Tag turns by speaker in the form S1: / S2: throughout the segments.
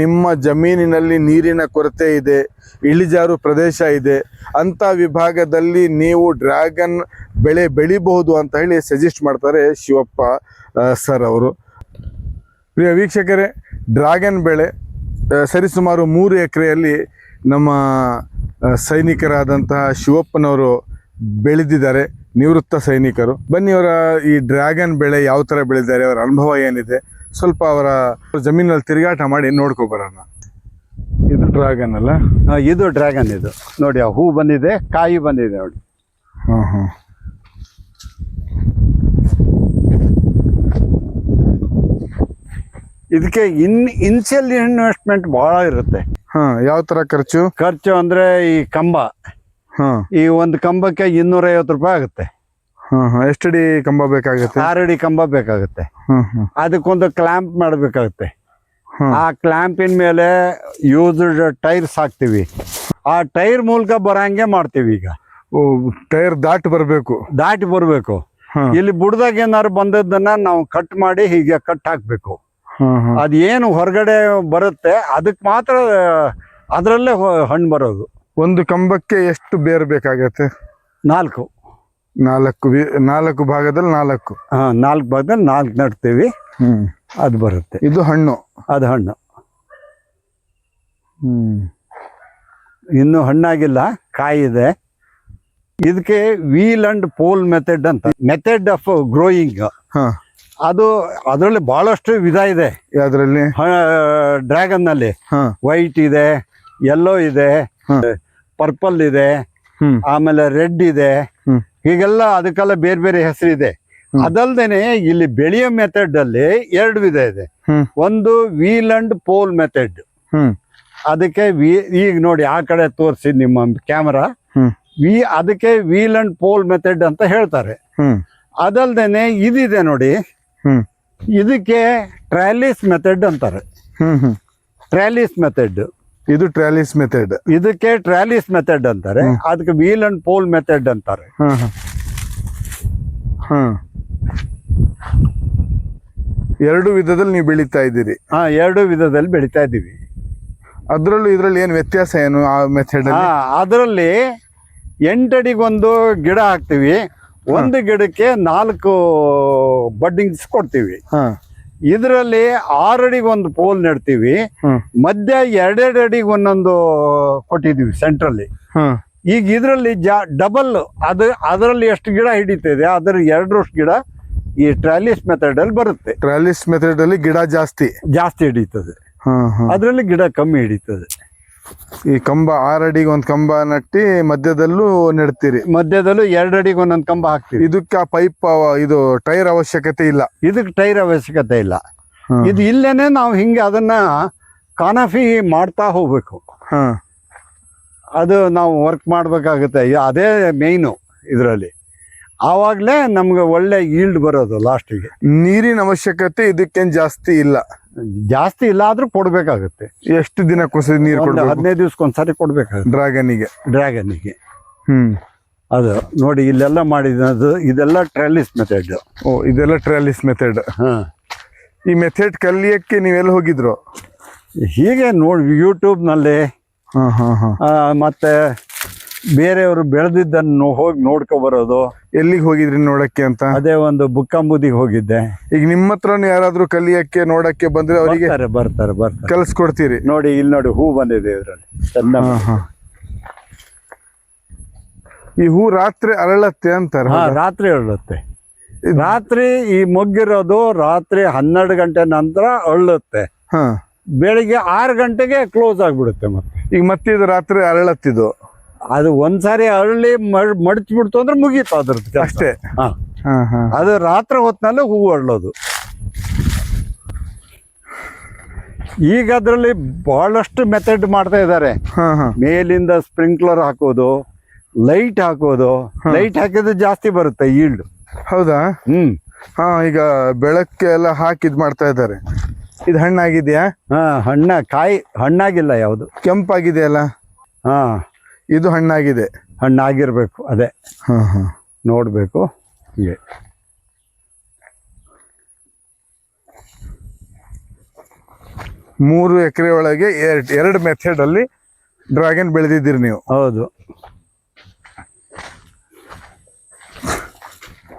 S1: ನಿಮ್ಮ ಜಮೀನಿನಲ್ಲಿ ನೀರಿನ ಕೊರತೆ ಇದೆ, ಇಳಿಜಾರು ಪ್ರದೇಶ ಇದೆ ಅಂತ ವಿಭಾಗದಲ್ಲಿ ನೀವು ಡ್ರ್ಯಾಗನ್ ಬೆಳೆ ಬೆಳಿಬಹುದು ಅಂತ ಹೇಳಿ ಸಜೆಸ್ಟ್ ಮಾಡ್ತಾರೆ ಶಿವಪ್ಪ ಸರ್ ಅವರು. ಪ್ರಿಯ ವೀಕ್ಷಕರೇ, ಡ್ರ್ಯಾಗನ್ ಬೆಳೆ ಸರಿಸುಮಾರು ಮೂರು ಎಕರೆಯಲ್ಲಿ ನಮ್ಮ ಸೈನಿಕರಾದಂತಹ ಶಿವಪ್ಪನವರು ಬೆಳೆದಿದ್ದಾರೆ, ನಿವೃತ್ತ ಸೈನಿಕರು. ಬನ್ನಿ ಅವರ ಈ ಡ್ರ್ಯಾಗನ್ ಬೆಳೆ ಯಾವ ಥರ ಬೆಳೆದಿದ್ದಾರೆ, ಅವರ ಅನುಭವ ಏನಿದೆ? ಸ್ವಲ್ಪ ಅವರ ಜಮೀನಲ್ಲಿ ತಿರುಗಾಟ ಮಾಡಿ ನೋಡ್ಕೊ ಬರೋಣ. ಇದು ಡ್ರ್ಯಾಗನ್ ಅಲ್ಲ?
S2: ಇದು ಡ್ರ್ಯಾಗನ್ ಇದು. ನೋಡಿ ಆ ಹೂ ಬಂದಿದೆ ಕಾಯಿ ಬಂದಿದೆ ನೋಡಿ.
S1: ಹಾಂ ಹಾಂ.
S2: ಇದಕ್ಕೆ ಇನ್ ಇನ್ಸಿಯಲ್ ಇನ್ವೆಸ್ಟ್ಮೆಂಟ್ ಬಹಳ ಇರುತ್ತೆ.
S1: ಹಾಂ ಯಾವ ಥರ ಖರ್ಚು?
S2: ಖರ್ಚು ಅಂದ್ರೆ ಈ ಕಂಬ.
S1: ಹಾಂ.
S2: ಈ ಒಂದು ಕಂಬಕ್ಕೆ ಇನ್ನೂರೈವತ್ತು ರೂಪಾಯಿ ಆಗುತ್ತೆ.
S1: ಎಷ್ಟಡಿ ಕಂಬ ಬೇಕಾಗುತ್ತೆ?
S2: ಅಡಿ ಕಂಬ ಬೇಕಾಗುತ್ತೆ. ಅದಕ್ಕೊಂದು ಕ್ಲ್ಯಾಂಪ್ ಮಾಡಬೇಕಾಗುತ್ತೆ. ಆ ಕ್ಲ್ಯಾಂಪಿನ ಮೇಲೆ ಯೂಸ್ಡ್ ಟೈರ್ಸ್ ಹಾಕ್ತಿವಿ. ಆ ಟೈರ್ ಮೂಲಕ ಬರಂಗೆ ಮಾಡ್ತೀವಿ ಈಗ.
S1: ಟೈರ್ ದಾಟಿ ಬರಬೇಕು.
S2: ದಾಟಿ ಬರಬೇಕು. ಇಲ್ಲಿ ಬುಡದಾಗ ಏನಾದ್ರು ಬಂದದ್ದನ್ನ ನಾವು ಕಟ್ ಮಾಡಿ ಹೀಗೆ ಕಟ್ ಹಾಕ್ಬೇಕು. ಅದೇನು ಹೊರಗಡೆ ಬರುತ್ತೆ ಅದಕ್ಕೆ ಮಾತ್ರ ಅದರಲ್ಲೇ ಹಣ್ಣು ಬರೋದು.
S1: ಒಂದು ಕಂಬಕ್ಕೆ ಎಷ್ಟು ಬೇರ್ ಬೇಕಾಗತ್ತೆ?
S2: ನಾಲ್ಕು.
S1: ನಾಲ್ಕು ನಾಲ್ಕು ಭಾಗದಲ್ಲಿ ನಾಲ್ಕು.
S2: ಹಾ ನಾಲ್ಕು ಭಾಗದಲ್ಲಿ ನಾಲ್ಕು ನಡ್ತೀವಿ.
S1: ಹ್ಮ್.
S2: ಅದು ಬರುತ್ತೆ.
S1: ಇದು ಹಣ್ಣು.
S2: ಅದು ಹಣ್ಣು.
S1: ಹ್ಮ್.
S2: ಇನ್ನು ಹಣ್ಣಾಗಿಲ್ಲ ಕಾಯಿ ಇದೆ ಇದಕ್ಕೆ ವೀಲ್ ಅಂಡ್ ಪೋಲ್ ಮೆಥಡ್ ಅಂತ. ಮೆಥಡ್ ಆಫ್ ಗ್ರೋಯಿಂಗ್ ಅದು ಅದರಲ್ಲಿ ಬಹಳಷ್ಟು ವಿಧ ಇದೆ. ಅದರಲ್ಲಿ
S1: ಡ್ರ್ಯಾಗನ್ನಲ್ಲಿ.
S2: ವೈಟ್ ಇದೆ ಯೆಲ್ಲೋ ಇದೆ ಪರ್ಪಲ್ ಇದೆ ಆಮೇಲೆ ರೆಡ್ ಇದೆ.
S1: ಹ್ಮ್.
S2: ಹೀಗೆಲ್ಲ ಅದಕ್ಕೆಲ್ಲ ಬೇರೆ ಬೇರೆ ಹೆಸರಿದೆ.
S1: ಇದೆ
S2: ಅದಲ್ದೇನೆ ಇಲ್ಲಿ ಬೆಳೆಯೋ ಮೆಥಡ್ ಅಲ್ಲಿ ಎರಡು ವಿಧ ಇದೆ. ಒಂದು ವೀಲ್ ಅಂಡ್ ಪೋಲ್ ಮೆಥಡ್ ಅದಕ್ಕೆ ಈಗ ನೋಡಿ ಆ ಕಡೆ ತೋರಿಸಿ ನಿಮ್ಮ ಕ್ಯಾಮರಾ ವಿ ಅದಕ್ಕೆ ವೀಲ್ ಅಂಡ್ ಪೋಲ್ ಮೆಥಡ್ ಅಂತ ಹೇಳ್ತಾರೆ. ಅದಲ್ದೇನೆ ಇದಿದೆ ನೋಡಿ. ಇದಕ್ಕೆ ಟ್ರಾಲಿಸ್ ಮೆಥಡ್ ಅಂತಾರೆ. ಟ್ರಾಲಿಸ್ ಮೆಥಡ್
S1: ಇದು ಟ್ರಾಲಿಸ್ ಮೆಥಡ್.
S2: ಇದಕ್ಕೆ ಟ್ರಾಲಿಸ್ ಮೆಥಡ್ ಅಂತಾರೆ. ಅದಕ್ಕೆ ವೀಲ್ ಅಂಡ್ ಪೋಲ್ ಮೆಥಡ್ ಅಂತಾರೆ.
S1: ಹಾ ಹಾ ಹಾ ಎರಡು ವಿಧದಲ್ಲಿ ನೀವು ಬೆಳೀತಾ ಇದ್ದೀರಿ.
S2: ಹಾ ಎರಡು ವಿಧದಲ್ಲಿ ಬೆಳೀತಾ ಇದ್ದೀವಿ.
S1: ಅದರಲ್ಲೂ ಇದರಲ್ಲಿ ಏನು ವ್ಯತ್ಯಾಸ ಏನು ಆ ಮೆಥಡ್
S2: ಅದರಲ್ಲಿ ಎಂಟಡಿಗೊಂದು ಗಿಡ ಹಾಕ್ತಿವಿ. ಒಂದು ಗಿಡಕ್ಕೆ ನಾಲ್ಕು ಬಡ್ಡಿಂಗ್ಸ್ ಕೊಡ್ತೀವಿ. ಇದರಲ್ಲಿ ಅಡಿಗೆ ಒಂದು ಪೋಲ್ ನೆಡ್ತೀವಿ. ಮಧ್ಯ ಎರಡೆರಡು ಅಡಿಗೆ ಒಂದೊಂದು ಕೊಟ್ಟಿದೀವಿ ಸೆಂಟ್ರಲ್ಲಿ. ಈಗ ಇದರಲ್ಲಿ ಜಾ ಡಬಲ್ ಅದು ಅದರಲ್ಲಿ ಎಷ್ಟು ಗಿಡ ಹಿಡಿತದೆ ಅದರ ಎರಡರಷ್ಟು ಗಿಡ ಈ ಟ್ರಾಲಿಸ್ ಮೆಥಡ್ ಅಲ್ಲಿ ಬರುತ್ತೆ.
S1: ಟ್ರಾಲಿಸ್ ಮೆಥಡ್ ಅಲ್ಲಿ ಗಿಡ ಜಾಸ್ತಿ.
S2: ಜಾಸ್ತಿ ಹಿಡಿತದೆ. ಅದರಲ್ಲಿ ಗಿಡ ಕಮ್ಮಿ ಹಿಡಿತದೆ.
S1: ಈ ಕಂಬ ಆರಡಿಗೆ ಒಂದ್ ಕಂಬ ನಟ್ಟಿ ಮಧ್ಯದಲ್ಲೂ ನೆಡ್ತೀರಿ.
S2: ಮಧ್ಯದಲ್ಲೂ ಎರಡು ಅಡಿಗೆ ಒಂದೊಂದು ಕಂಬ ಹಾಕ್ತೀವಿ.
S1: ಇದಕ್ಕೆ ಆ ಪೈಪ್ ಇದು ಟೈರ್ ಅವಶ್ಯಕತೆ ಇಲ್ಲ.
S2: ಇದಕ್ಕೆ ಟೈರ್ ಅವಶ್ಯಕತೆ ಇಲ್ಲ. ಇದು ಇಲ್ಲೇನೆ ನಾವು ಹಿಂಗೆ ಅದನ್ನ ಕಾನಫಿ ಮಾಡ್ತಾ ಹೋಗ್ಬೇಕು.
S1: ಹಾ.
S2: ಅದು ನಾವು ವರ್ಕ್ ಮಾಡಬೇಕಾಗುತ್ತೆ. ಅದೇ ಮೇಯ್ನು ಇದರಲ್ಲಿ. ಆವಾಗಲೇ ನಮ್ಗೆ ಒಳ್ಳೆ ಈಲ್ಡ್ ಬರೋದು ಲಾಸ್ಟಿಗೆ.
S1: ನೀರಿನ ಅವಶ್ಯಕತೆ ಇದಕ್ಕೇನು ಜಾಸ್ತಿ ಇಲ್ಲ.
S2: ಜಾಸ್ತಿ ಇಲ್ಲ ಆದ್ರೂ ಕೊಡ್ಬೇಕಾಗುತ್ತೆ.
S1: ಎಷ್ಟು ದಿನಕ್ಕೊಂದ್ಸರಿ ನೀರು
S2: ಒಂದು
S1: ಕೊಡ್ಬೇಕು?
S2: ಹದಿನೈದು ದಿವ್ಸಕ್ಕೊಂದ್ಸರಿ ಕೊಡ್ಬೇಕಾಗುತ್ತೆ.
S1: ಡ್ರ್ಯಾಗನಿಗೆ
S2: ಡ್ರ್ಯಾಗನ್ಗೆ
S1: ಹ್ಮ್.
S2: ಅದು ನೋಡಿ ಇಲ್ಲೆಲ್ಲ ಮಾಡಿದ್ದು ಇದೆಲ್ಲ ಟ್ರಾಲಿಸ್ ಮೆಥಡ್
S1: ಓ ಇದೆಲ್ಲ ಟ್ರಾಲಿಸ್ ಮೆಥಡ್
S2: ಹಾ.
S1: ಈ ಮೆಥಡ್ ಕಲಿಯಕ್ಕೆ ನೀವೆಲ್ಲ ಹೋಗಿದ್ರು?
S2: ಹೀಗೆ ನೋಡಿ ಯೂಟ್ಯೂಬ್ನಲ್ಲಿ
S1: ಹಾ ಹಾ ಹಾ.
S2: ಮತ್ತೆ ಬೇರೆಯವರು ಬೆಳೆದಿದ್ದನ್ನು ಹೋಗಿ ನೋಡ್ಕೊ ಬರೋದು.
S1: ಎಲ್ಲಿಗೆ ಹೋಗಿದ್ರಿ ನೋಡಕ್ಕೆ ಅಂತ?
S2: ಅದೇ ಒಂದು ಬುಕ್ಕಂಬುದಿಗೆ ಹೋಗಿದ್ದೆ.
S1: ಈಗ ನಿಮ್ಮ ಹತ್ರನು ಯಾರಾದ್ರೂ ಕಲಿಯಕ್ಕೆ ನೋಡಕ್ಕೆ ಬಂದ್ರೆ ಅವರಿಗೆ
S2: ಬರ್ತಾರೆ ಬರ್ತಾರೆ ಬರ್ತಾರೆ.
S1: ಕಲ್ಸ್ಕೊಡ್ತೀರಿ.
S2: ನೋಡಿ ಇಲ್ಲಿ ನೋಡಿ ಹೂ ಬಂದಿದೆ ಇದರಲ್ಲಿ. ಚೆಂದ
S1: ಹಾ ಹಾ. ಈ ಹೂ ರಾತ್ರಿ ಅರಳತ್ತೆ ಅಂತಾರೆ
S2: ಹಾ ರಾತ್ರಿ ಅರಳುತ್ತೆ. ರಾತ್ರಿ ಈ ಮೊಗ್ಗಿರೋದು ರಾತ್ರಿ ಹನ್ನೆರಡು ಗಂಟೆ ನಂತರ ಅರಳುತ್ತೆ.
S1: ಹಾ.
S2: ಬೆಳಿಗ್ಗೆ ಆರು ಗಂಟೆಗೆ ಕ್ಲೋಸ್ ಆಗ್ಬಿಡುತ್ತೆ ಮತ್ತೆ.
S1: ಈಗ ಮತ್ತೆ ಇದು ರಾತ್ರಿ ಅರಳತ್ತಿದು
S2: ಅದು ಒಂದ್ಸಾರಿ ಅರಳಿ ಮಡಚ್ಬಿಡ್ತು ಅಂದ್ರೆ ಮುಗೀತು ಅದ್ರದ್ದು.
S1: ಅಷ್ಟೇ.
S2: ಹಾ.
S1: ಹಾ ಹಾ.
S2: ಅದು ರಾತ್ರಿ ಹೊತ್ತಿನಲ್ಲಿ ಹೂವು ಅರಳೋದು. ಈಗ ಅದರಲ್ಲಿ ಬಹಳಷ್ಟು ಮೆಥಡ್ ಮಾಡ್ತಾ ಇದ್ದಾರೆ.
S1: ಹಾ ಹಾ.
S2: ಮೇಲಿಂದ ಸ್ಪ್ರಿಂಕ್ಲರ್ ಹಾಕೋದು ಲೈಟ್ ಹಾಕೋದು. ಲೈಟ್ ಹಾಕಿದ್ರೆ ಜಾಸ್ತಿ ಬರುತ್ತೆ ಈಲ್ಡ್
S1: ಹೌದಾ?
S2: ಹ್ಮ್.
S1: ಹಾ ಈಗ ಬೆಳಕ್ಕೆ ಎಲ್ಲ ಹಾಕಿ ಇದ್ ಮಾಡ್ತಾ ಇದ್ದಾರೆ. ಇದು ಹಣ್ಣಾಗಿದೆಯಾ?
S2: ಹಾ ಹಣ್ಣ ಕಾಯಿ ಹಣ್ಣಾಗಿಲ್ಲ ಯಾವುದು.
S1: ಕೆಂಪಾಗಿದೆಯಲ್ಲ?
S2: ಹಾ.
S1: ಇದು ಹಣ್ಣಾಗಿದೆ.
S2: ಹಣ್ಣಾಗಿರ್ಬೇಕು ಅದೇ.
S1: ಹಾ ಹಾ.
S2: ನೋಡ್ಬೇಕು ಹೀಗೆ.
S1: ಮೂರು ಎಕರೆ ಒಳಗೆ ಎರಡು ಎರಡು ಮೆಥಡಲ್ಲಿ ಡ್ರ್ಯಾಗನ್ ಬೆಳೆದಿದ್ದೀರಿ ನೀವು.
S2: ಹೌದು.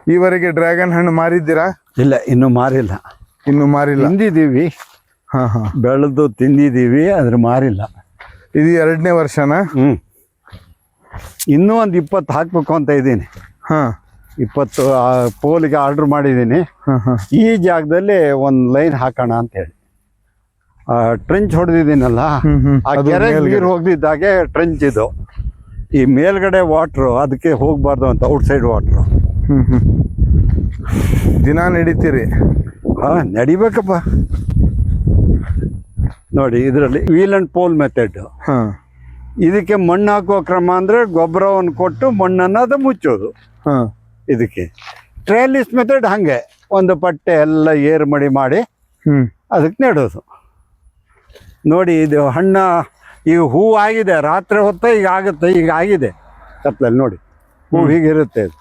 S1: ಈವರೆಗೆ ಡ್ರ್ಯಾಗನ್ ಹಣ್ಣು ಮಾರಿದ್ದೀರಾ?
S2: ಇಲ್ಲ ಇನ್ನೂ ಮಾರಿಲ್ಲ.
S1: ಇನ್ನು ಮಾರಿಲ್ಲ.
S2: ತಿಂದಿದ್ದೀವಿ.
S1: ಹಾಂ ಹಾಂ.
S2: ಬೆಳೆದು ತಿಂದಿದ್ದೀವಿ ಅದ್ರ ಮಾರಿಲ್ಲ.
S1: ಇದು ಎರಡನೇ ವರ್ಷನಾ?
S2: ಹ್ಞೂ ಇನ್ನೂ ಒಂದು ಇಪ್ಪತ್ತು ಹಾಕ್ಬೇಕು ಅಂತ ಇದ್ದೀನಿ.
S1: ಹಾಂ.
S2: ಇಪ್ಪತ್ತು ಪೋಲಿಗೆ ಆರ್ಡ್ರ್ ಮಾಡಿದ್ದೀನಿ. ಈ ಜಾಗದಲ್ಲಿ ಒಂದು ಲೈನ್ ಹಾಕೋಣ ಅಂತ ಹೇಳಿ. ಟ್ರೆಂಚ್ ಹೊಡೆದಿದ್ದೀನಲ್ಲ ಆ ಕೆರೆ. ನೀರು ಹೋಗ್ದಿದ್ದಾಗೆ ಟ್ರೆಂಚ್ ಇದು. ಈ ಮೇಲ್ಗಡೆ ವಾಟ್ರು ಅದಕ್ಕೆ ಹೋಗಬಾರ್ದು ಅಂತ ಔಟ್ಸೈಡ್ ವಾಟ್ರು
S1: ಹ್ಞೂ ಹ್ಞೂ ದಿನ ನಡೀತೀರಿ.
S2: ಹಾಂ ನಡಿಬೇಕಪ್ಪ. ನೋಡಿ ಇದರಲ್ಲಿ ವೀಲ್ ಆ್ಯಂಡ್ ಪೋಲ್ ಮೆಥಡ್
S1: ಹಾ.
S2: ಇದಕ್ಕೆ ಮಣ್ಣು ಹಾಕುವ ಕ್ರಮ ಅಂದರೆ ಗೊಬ್ಬರವನ್ನು ಕೊಟ್ಟು ಮಣ್ಣನ್ನು ಅದು ಮುಚ್ಚೋದು.
S1: ಹಾಂ.
S2: ಇದಕ್ಕೆ. ಟ್ರೇಲಿಸ್ ಮೆಥಡ್ ಹಾಗೆ. ಒಂದು ಪಟ್ಟೆ ಎಲ್ಲ ಏರು ಮಡಿ ಮಾಡಿ ಅದಕ್ಕೆ ನೆಡೋದು. ನೋಡಿ ಇದು ಹಣ್ಣ ಈಗ ಹೂವು ಆಗಿದೆ. ರಾತ್ರಿ ಹೊತ್ತು ಈಗ ಆಗುತ್ತೆ ಈಗ ಆಗಿದೆ. ಕತ್ಲಲ್ಲಿ ನೋಡಿ. ಹೂ ಹೀಗಿರುತ್ತೆ ಅದು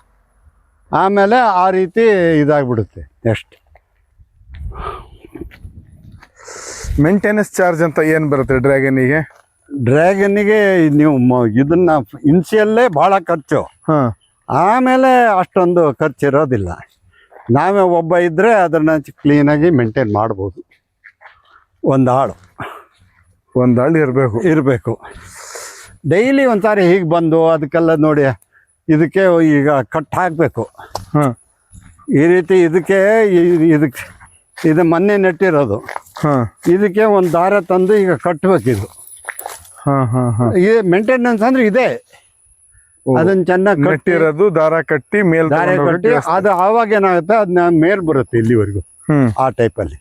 S2: ಆಮೇಲೆ ಆ ರೀತಿ ಇದಾಗ್ಬಿಡುತ್ತೆ ನೆಕ್ಸ್ಟ್.
S1: ಮೇಂಟೆನೆನ್ಸ್ ಚಾರ್ಜ್ ಅಂತ ಏನು ಬರುತ್ತೆ ಡ್ರ್ಯಾಗನಿಗೆ
S2: ಡ್ರ್ಯಾಗನ್ನಿಗೆ ನೀವು ಮ- ಇದನ್ನ ಇನ್ಸಿಯಲ್ಲೇ ಭಾಳ ಖರ್ಚು.
S1: ಹಾ.
S2: ಆಮೇಲೆ ಅಷ್ಟೊಂದು ಖರ್ಚು ಇರೋದಿಲ್ಲ ನಾವೇ ಒಬ್ಬ ಇದ್ದರೆ ಅದನ್ನು ಕ್ಲೀನಾಗಿ ಮೇಂಟೈನ್ ಮಾಡ್ಬೋದು. ಒಂದು ಆಳು.
S1: ಒಂದು ಹಳ್ಳಿ ಇರಬೇಕು.
S2: ಇರಬೇಕು. ಡೈಲಿ ಒಂದ್ಸಾರಿ ಹೀಗೆ ಬಂದು ಅದಕ್ಕೆಲ್ಲ ನೋಡಿ ಇದಕ್ಕೆ ಈಗ ಕಟ್ ಹಾಕಬೇಕು.
S1: ಹಾ.
S2: ಈ ರೀತಿ ಇದಕ್ಕೆ ಇ- ಇದಕ್ಕೆ ಇದು ಮೊನ್ನೆ ನೆಟ್ಟಿರೋದು.
S1: ಹಾ.
S2: ಇದಕ್ಕೆ ಒಂದು ದಾರ ತಂದು ಈಗ ಕಟ್ಟಬೇಕಿದು ಇದು ಮೇಂಟೆನೆನ್ಸ್ ಅಂದ್ರೆ ಇದೆ. ಅದನ್ನ ಚೆನ್ನಾಗಿ ಕಟ್ಟಿ
S1: ಕಟ್ಟಿರೋದು ದಾರ ಕಟ್ಟಿ ಮೇಲ್
S2: ದಾರ ಕಟ್ಟಿ ಅದು ಆವಾಗ ಏನಾಗುತ್ತೆ ಅದನ್ನ ಮೇಲ್ ಬರುತ್ತೆ ಇಲ್ಲಿವರೆಗೂ.
S1: ಆ
S2: ಆ ಟೈಪಲ್ಲಿ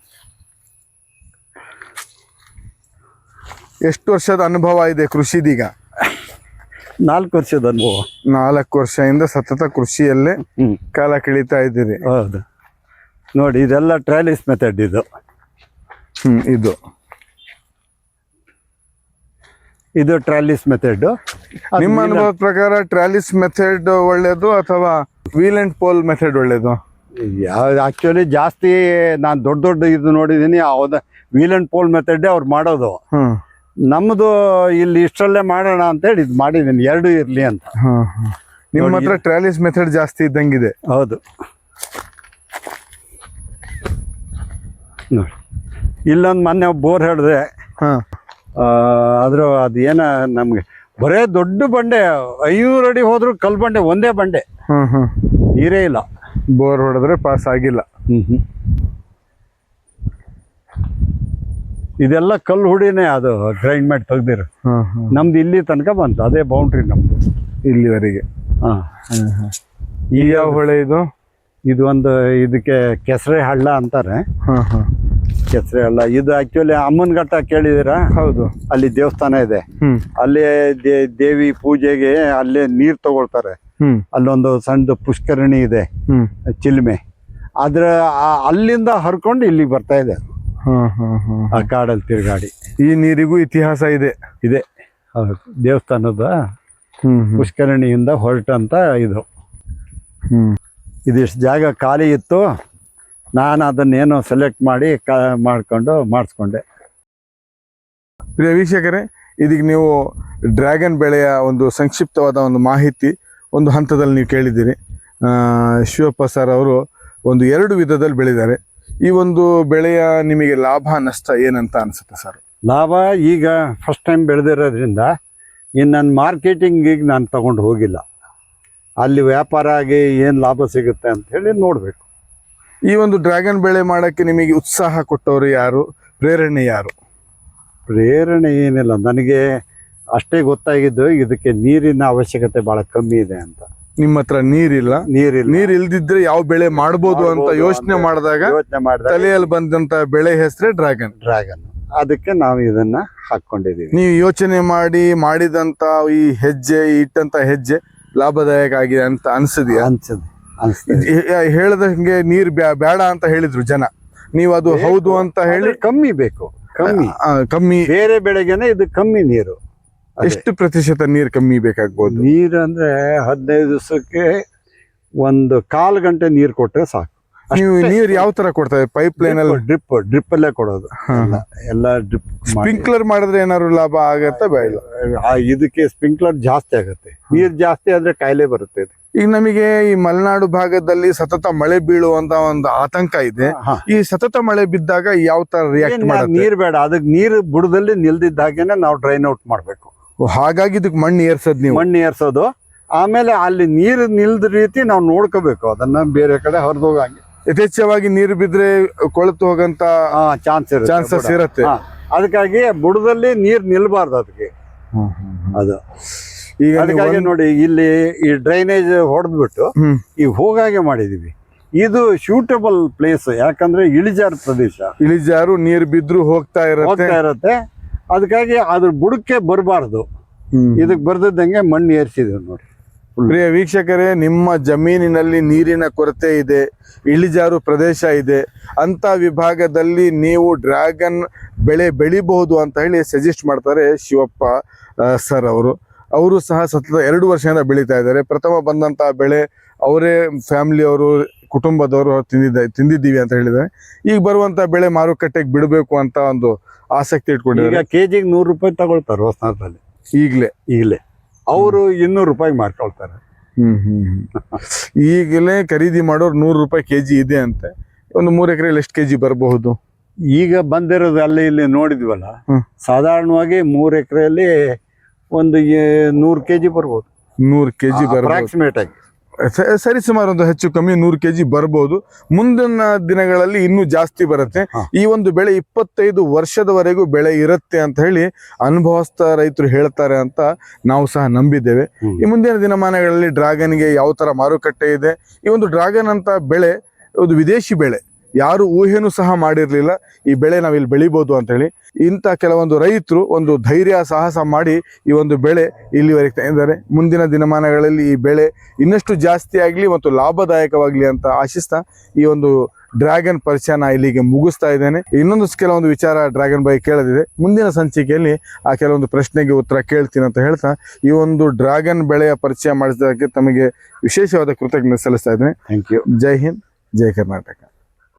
S1: ಎಷ್ಟು ವರ್ಷದ ಅನುಭವ ಇದೆ ಕೃಷಿದೀಗ?
S2: ನಾಲ್ಕು ವರ್ಷದ ಅನುಭವ.
S1: ನಾಲ್ಕು ವರ್ಷದಿಂದ ಸತತ ಕೃಷಿಯಲ್ಲೇ
S2: ಹ್ಞೂ
S1: ಕಾಲ ಕಳೀತಾ ಇದ್ದೀರಿ.
S2: ಹೌದು. ನೋಡಿ ಇದೆಲ್ಲ ಟ್ರಾಲಿಸ್ ಮೆಥಡ್ ಇದು.
S1: ಹ್ಮ್ ಇದು.
S2: ಇದು ಟ್ರಾಲಿಸ್ ಮೆಥಡ್
S1: ನಿಮ್ಮ ಅನುಭವದ ಪ್ರಕಾರ ಟ್ರಾಲಿಸ್ ಮೆಥಡ್ ಒಳ್ಳೇದು ಅಥವಾ ವೀಲ್ ಅಂಡ್ ಪೋಲ್ ಮೆಥಡ್ ಒಳ್ಳೇದು?
S2: ಯಾವ್ದು ಆಕ್ಚುಲಿ ಜಾಸ್ತಿ ನಾನು ದೊಡ್ಡ ದೊಡ್ಡ ಇದು ನೋಡಿದ್ದೀನಿ ವೀಲ್ ಅಂಡ್ ಪೋಲ್ ಮೆಥಡ್ ಅವ್ರು ಮಾಡೋದು. ನಮ್ಮದು ಇಲ್ಲಿ ಇಷ್ಟರಲ್ಲೇ ಮಾಡೋಣ ಅಂತೇಳಿ ಇದು ಮಾಡಿದ್ದೀನಿ ಎರಡು ಇರಲಿ ಅಂತ.
S1: ನಿಮ್ಮ ಹತ್ರ ಟ್ರಾಲಿಸ್ ಮೆಥಡ್ ಜಾಸ್ತಿ ಇದ್ದಂಗಿದೆ.
S2: ಹೌದು. ನೋಡಿ ಇಲ್ಲೊಂದು ಮೊನ್ನೆ ಬೋರ್ ಹೇಳಿದೆ
S1: ಹಾ.
S2: ಆದರೂ ಅದು ಏನ ನಮಗೆ ಬರೇ ದೊಡ್ಡ ಬಂಡೆ ಐನೂರು ಅಡಿ ಹೋದ್ರು ಕಲ್ ಬಂಡೆ ಒಂದೇ ಬಂಡೆ. ನೀರೇ ಇಲ್ಲ.
S1: ಬೋರ್ ಹೊಡೆದ್ರೆ ಪಾಸ್ ಆಗಿಲ್ಲ.
S2: ಇದೆಲ್ಲ ಕಲ್ಲು ಹುಡಿನೇ ಅದು ಗ್ರೈಂಡ್ ಮಾಡಿ ತೆಗ್ದಿರು. ನಮ್ದು ಇಲ್ಲಿ ತನಕ ಬಂತು ಅದೇ ಬೌಂಡ್ರಿ ನಮ್ದು.
S1: ಇಲ್ಲಿವರೆಗೆ.
S2: ಹಾಂ.
S1: ಈ ಯಾವ ಹೊಳೆ ಇದು?
S2: ಇದು ಒಂದು ಇದಕ್ಕೆ ಕೆಸರೆ ಹಳ್ಳ ಅಂತಾರೆ. ಕೆಸರೆ ಅಲ್ಲ ಇದು ಆಕ್ಚುಲಿ ಅಮ್ಮನಘಟ್ಟ ಕೇಳಿದಿರಾ
S1: ಹೌದು.
S2: ಅಲ್ಲಿ ದೇವಸ್ಥಾನ ಇದೆ. ಅಲ್ಲಿ ದೇವಿ ಪೂಜೆಗೆ ಅಲ್ಲೇ ನೀರ್ ತಗೊಳ್ತಾರೆ. ಅಲ್ಲೊಂದು ಸಣ್ಣ ಪುಷ್ಕರಣಿ ಇದೆ. ಚಿಲ್ಮೆ. ಅದ್ರ ಆ- ಅಲ್ಲಿಂದ ಹರ್ಕೊಂಡು ಇಲ್ಲಿಗೆ ಬರ್ತಾ ಇದೆ. ಆ ಕಾಡಲ್ಲಿ ತಿರುಗಾಡಿ.
S1: ಈ ನೀರಿಗೂ ಇತಿಹಾಸ ಇದೆ.
S2: ಇದೆ. ದೇವಸ್ಥಾನದ ಪುಷ್ಕರಣಿಯಿಂದ ಹೊರಟಂತ ಇದು. ಇದಿಷ್ಟು ಜಾಗ ಖಾಲಿ ಇತ್ತು. ನಾನು ಅದನ್ನೇನೋ ಸೆಲೆಕ್ಟ್ ಮಾಡಿ ಕ ಮಾಡಿಕೊಂಡು ಮಾಡಿಸ್ಕೊಂಡೆ.
S1: ಪ್ರಿಯ ವೀಕ್ಷಕರೇ ಇದೀಗ ನೀವು ಡ್ರ್ಯಾಗನ್ ಬೆಳೆಯ ಒಂದು ಸಂಕ್ಷಿಪ್ತವಾದ ಒಂದು ಮಾಹಿತಿ ಒಂದು ಹಂತದಲ್ಲಿ ನೀವು ಕೇಳಿದ್ದೀರಿ. ಶಿವಪ್ಪ ಸರ್ ಅವರು ಒಂದು ಎರಡು ವಿಧದಲ್ಲಿ ಬೆಳೆದಿದ್ದಾರೆ. ಈ ಒಂದು ಬೆಳೆಯ ನಿಮಗೆ ಲಾಭ ನಷ್ಟ ಏನಂತ ಅನಿಸುತ್ತೆ ಸರ್?
S2: ಲಾಭ ಈಗ ಫಸ್ಟ್ ಟೈಮ್ ಬೆಳೆದಿರೋದ್ರಿಂದ ಇನ್ನು ನನ್ನ ಮಾರ್ಕೆಟಿಂಗಿಗೆ ನಾನು ತಗೊಂಡು ಹೋಗಿಲ್ಲ. ಅಲ್ಲಿ ವ್ಯಾಪಾರ ಆಗಿ ಏನು ಲಾಭ ಸಿಗುತ್ತೆ ಅಂತ ಹೇಳಿ ನೋಡಬೇಕು.
S1: ಈ ಒಂದು ಡ್ರ್ಯಾಗನ್ ಬೆಳೆ ಮಾಡಕ್ಕೆ ನಿಮಗೆ ಉತ್ಸಾಹ ಕೊಟ್ಟವರು ಯಾರು? ಪ್ರೇರಣೆ ಯಾರು?
S2: ಪ್ರೇರಣೆ ಏನಿಲ್ಲ. ನನಗೆ ಅಷ್ಟೇ ಗೊತ್ತಾಗಿದ್ದು ಇದಕ್ಕೆ ನೀರಿನ ಅವಶ್ಯಕತೆ ಭಾಳ ಕಮ್ಮಿ ಇದೆ ಅಂತ.
S1: ನಿಮ್ಮ ಹತ್ರ ನೀರಿಲ್ಲ?
S2: ನೀರಿಲ್ಲ.
S1: ನೀರ್ ಇಲ್ದಿದ್ರೆ ಯಾವ ಬೆಳೆ ಮಾಡ್ಬೋದು ಅಂತ ಯೋಚನೆ ಮಾಡಿದಾಗ
S2: ಯೋಚನೆ ಮಾಡಿದಾಗ
S1: ತಲೆಯಲ್ಲಿ ಬಂದಂತ ಬೆಳೆ ಹೆಸರೇ ಡ್ರ್ಯಾಗನ್.
S2: ಡ್ರ್ಯಾಗನ್. ಅದಕ್ಕೆ ನಾವು ಇದನ್ನ ಹಾಕೊಂಡಿದೀವಿ
S1: ನೀವು ಯೋಚನೆ ಮಾಡಿ ಮಾಡಿದಂತ ಈ ಹೆಜ್ಜೆ ಇಟ್ಟಂತ ಹೆಜ್ಜೆ ಲಾಭದಾಯಕ ಆಗಿದೆ ಅಂತ ಅನ್ಸಿದ್ಯಾ?
S2: ಅನ್ಸದ್. ಅನ್ಸ್ತದೆ
S1: ಹಿಂಗೆ ನೀರ್ ಬೇಡ ಅಂತ ಹೇಳಿದ್ರು ಜನ. ನೀವು ಅದು ಹೌದು ಅಂತ ಹೇಳಿ
S2: ಕಮ್ಮಿ ಬೇಕು. ಕಮ್ಮಿ.
S1: ಕಮ್ಮಿ.
S2: ಬೇರೆ ಬೆಳೆಗೆನೆ ಇದು ಕಮ್ಮಿ ನೀರು.
S1: ಎಷ್ಟು ಪ್ರತಿಶತ ನೀರು ಕಮ್ಮಿ ಬೇಕಾಗ್ಬೋದು?
S2: ನೀರು ಅಂದ್ರೆ ಹದಿನೈದು ದಿವಸಕ್ಕೆ ಒಂದು ಕಾಲು ಗಂಟೆ ನೀರು ಕೊಟ್ಟರೆ ಸಾಕು.
S1: ನೀವು ನೀರು ಯಾವ ತರ ಕೊಡ್ತಾರೆ ಪೈಪ್ ಲೈನ್ ಅಲ್ಲಿ?
S2: ಡ್ರಿಪ್ ಡ್ರಿಪ್ ಅಲ್ಲೇ ಕೊಡೋದು. ಎಲ್ಲ ಡ್ರಿಪ್
S1: ಸ್ಪ್ರಿಂಕ್ಲರ್ ಮಾಡಿದ್ರೆ ಏನಾದ್ರು ಲಾಭ ಆಗತ್ತೆ ಬೇಡ?
S2: ಇದಕ್ಕೆ ಸ್ಪ್ರಿಂಕ್ಲರ್ ಜಾಸ್ತಿ ಆಗುತ್ತೆ. ನೀರ್ ಜಾಸ್ತಿ ಆದ್ರೆ ಕಾಯಿಲೆ ಬರುತ್ತೆ
S1: ಈಗ ನಮಗೆ ಈ ಮಲೆನಾಡು ಭಾಗದಲ್ಲಿ ಸತತ ಮಳೆ ಬೀಳುವಂತ ಒಂದು ಆತಂಕ ಇದೆ. ಈ ಸತತ ಮಳೆ ಬಿದ್ದಾಗ ಯಾವ ತರ ರಿಯಾಕ್ಟ್ ಮಾಡೋದು
S2: ನೀರ್ ಬೇಡ. ಅದಕ್ಕೆ ನೀರು ಬುಡದಲ್ಲಿ ನಿಲ್ದಿದ್ದಾಗೇನೆ ನಾವು ಡ್ರೈನ್ ಔಟ್ ಮಾಡ್ಬೇಕು.
S1: ಹಾಗಾಗಿ ಇದಕ್ಕೆ ಮಣ್ಣು ಏರ್ಸೋದು ನೀವು?
S2: ಮಣ್ಣು ಏರ್ಸೋದು. ಆಮೇಲೆ ಅಲ್ಲಿ ನೀರು ನಿಲ್ದ ರೀತಿ ನಾವು ನೋಡ್ಕೋಬೇಕು. ಅದನ್ನ ಬೇರೆ ಕಡೆ ಹರಿದೋಗಂಗೆ.
S1: ಯಥೇಚ್ಛವಾಗಿ ನೀರು ಬಿದ್ರೆ ಕೊಳತು ಹೋಗಂತ
S2: ಚಾನ್ಸ್ ಇರುತ್ತೆ
S1: ಚಾನ್ಸಸ್. ಇರುತ್ತೆ.
S2: ಅದಕ್ಕಾಗಿ ಬುಡದಲ್ಲಿ ನೀರ್ ನಿಲ್ಬಾರ್ದು ಅದಕ್ಕೆ. ಅದು.
S1: ಈಗ
S2: ಅದಕ್ಕಾಗಿ ನೋಡಿ ಇಲ್ಲಿ ಈ ಡ್ರೈನೇಜ್ ಹೊಡೆದ್ಬಿಟ್ಟು
S1: ಬಿಟ್ಟು
S2: ಈ ಹೋಗಾಗೆ ಮಾಡಿದೀವಿ. ಇದು ಶೂಟಬಲ್ ಪ್ಲೇಸ್ ಯಾಕಂದ್ರೆ ಇಳಿಜಾರು ಪ್ರದೇಶ.
S1: ಇಳಿಜಾರು ನೀರು ಬಿದ್ರು ಹೋಗ್ತಾ ಇರುತ್ತೆ.
S2: ಇರತ್ತೆ. ಅದಕ್ಕಾಗಿ ಅದ್ರ ಬುಡಕ್ಕೆ ಬರಬಾರ್ದು.
S1: ಇದಕ್ಕೆ
S2: ಇದಕ್ ಬರ್ದಿದ್ದಂಗೆ ಮಣ್ಣು ಏರ್ಸಿದೀವಿ ನೋಡಿ.
S1: ಪ್ರಿಯ ವೀಕ್ಷಕರೇ ನಿಮ್ಮ ಜಮೀನಿನಲ್ಲಿ ನೀರಿನ ಕೊರತೆ ಇದೆ ಇಳಿಜಾರು ಪ್ರದೇಶ ಇದೆ ಅಂತ ವಿಭಾಗದಲ್ಲಿ ನೀವು ಡ್ರ್ಯಾಗನ್ ಬೆಳೆ ಬೆಳಿಬಹುದು ಅಂತ ಹೇಳಿ ಸಜೆಸ್ಟ್ ಮಾಡ್ತಾರೆ ಶಿವಪ್ಪ ಸರ್ ಅವರು. ಅವರು ಸಹ ಸತತ ಎರಡು ವರ್ಷದಿಂದ ಬೆಳೀತಾ ಇದ್ದಾರೆ. ಪ್ರಥಮ ಬಂದಂತ ಬೆಳೆ ಅವರೇ ಫ್ಯಾಮಿಲಿಯವರು ಕುಟುಂಬದವರು ತಿಂದಿದ್ದ ತಿಂದಿದ್ದೀವಿ ಅಂತ ಹೇಳಿದ್ದಾರೆ. ಈಗ ಬರುವಂತ ಬೆಳೆ ಮಾರುಕಟ್ಟೆಗೆ ಬಿಡಬೇಕು ಅಂತ ಒಂದು ಆಸಕ್ತಿ ಇಟ್ಕೊಂಡಿದ್ದಾರೆ.
S2: ಕೆಜಿಗೆ ನೂರು ರೂಪಾಯಿ ತಗೊಳ್ತಾರೆ ಹೊಸನದಲ್ಲಿ
S1: ಈಗಲೇ.
S2: ಈಗಲೇ. ಅವರು ಇನ್ನೂರು ರೂಪಾಯಿ ಮಾರ್ಕೊಳ್ತಾರೆ.
S1: ಹ್ಮ್ ಹ್ಮ್. ಈಗಲೇ ಖರೀದಿ ಮಾಡೋರು ನೂರು ರೂಪಾಯಿ ಕೆ ಜಿ ಇದೆ ಅಂತೆ. ಒಂದು ಮೂರು ಎಕರೆಯಲ್ಲಿ ಎಷ್ಟು ಕೆ ಜಿ ಬರಬಹುದು?
S2: ಈಗ ಬಂದಿರೋದು ಅಲ್ಲಿ ಇಲ್ಲಿ ನೋಡಿದ್ವಲ್ಲ. ಸಾಧಾರಣವಾಗಿ ಮೂರು ಎಕರೆಯಲ್ಲಿ ಒಂದು ನೂರು ಕೆ ಜಿ ಬರ್ಬೋದು.
S1: ನೂರು ಕೆಜಿ ಬರಬಹುದು
S2: ಅಪ್ರಾಕ್ಸಿಮೇಟ್ ಆಗಿ.
S1: ಸರಿ ಸುಮಾರು ಒಂದು ಹೆಚ್ಚು ಕಮ್ಮಿ ನೂರು ಕೆಜಿ ಬರಬಹುದು ಮುಂದಿನ ದಿನಗಳಲ್ಲಿ ಇನ್ನೂ ಜಾಸ್ತಿ ಬರುತ್ತೆ. ಈ ಒಂದು ಬೆಳೆ ಇಪ್ಪತ್ತೈದು ವರ್ಷದವರೆಗೂ ಬೆಳೆ ಇರುತ್ತೆ ಅಂತ ಹೇಳಿ ಅನುಭವಸ್ಥ ರೈತರು ಹೇಳ್ತಾರೆ ಅಂತ ನಾವು ಸಹ ನಂಬಿದ್ದೇವೆ. ಈ ಮುಂದಿನ ದಿನಮಾನಗಳಲ್ಲಿ ಡ್ರಾಗನ್ಗೆ ಯಾವ ತರ ಮಾರುಕಟ್ಟೆ ಇದೆ? ಈ ಒಂದು ಡ್ರಾಗನ್ ಅಂತ ಬೆಳೆ ಒಂದು ವಿದೇಶಿ ಬೆಳೆ ಯಾರು ಊಹೆನೂ ಸಹ ಮಾಡಿರಲಿಲ್ಲ. ಈ ಬೆಳೆ ನಾವು ಇಲ್ಲಿ ಬೆಳಿಬೋದು ಅಂತ ಹೇಳಿ ಇಂಥ ಕೆಲವೊಂದು ರೈತರು ಒಂದು ಧೈರ್ಯ ಸಾಹಸ ಮಾಡಿ ಈ ಒಂದು ಬೆಳೆ ಇಲ್ಲಿವರೆಗೆ ತಂದಿದ್ದಾರೆ ಮುಂದಿನ ದಿನಮಾನಗಳಲ್ಲಿ ಈ ಬೆಳೆ ಇನ್ನಷ್ಟು ಜಾಸ್ತಿ ಆಗಲಿ ಮತ್ತು ಲಾಭದಾಯಕವಾಗಲಿ ಅಂತ ಆಶಿಸ್ತಾ ಈ ಒಂದು ಡ್ರ್ಯಾಗನ್ ಪರಿಚಯನ ಇಲ್ಲಿಗೆ ಮುಗಿಸ್ತಾ ಇದ್ದೇನೆ. ಇನ್ನೊಂದು ಕೆಲವೊಂದು ವಿಚಾರ ಡ್ರ್ಯಾಗನ್ ಬೈ ಕೇಳದಿದೆ. ಮುಂದಿನ ಸಂಚಿಕೆಯಲ್ಲಿ ಆ ಕೆಲವೊಂದು ಪ್ರಶ್ನೆಗೆ ಉತ್ತರ ಕೇಳ್ತೀನಿ ಅಂತ ಹೇಳ್ತಾ ಈ ಒಂದು ಡ್ರ್ಯಾಗನ್ ಬೆಳೆಯ ಪರಿಚಯ ಮಾಡಿಸೋದಕ್ಕೆ ತಮಗೆ ವಿಶೇಷವಾದ ಕೃತಜ್ಞತೆ ಸಲ್ಲಿಸ್ತಾ ಇದ್ದೇನೆ.
S2: Thank you
S1: Jai Hind Jai Karnataka.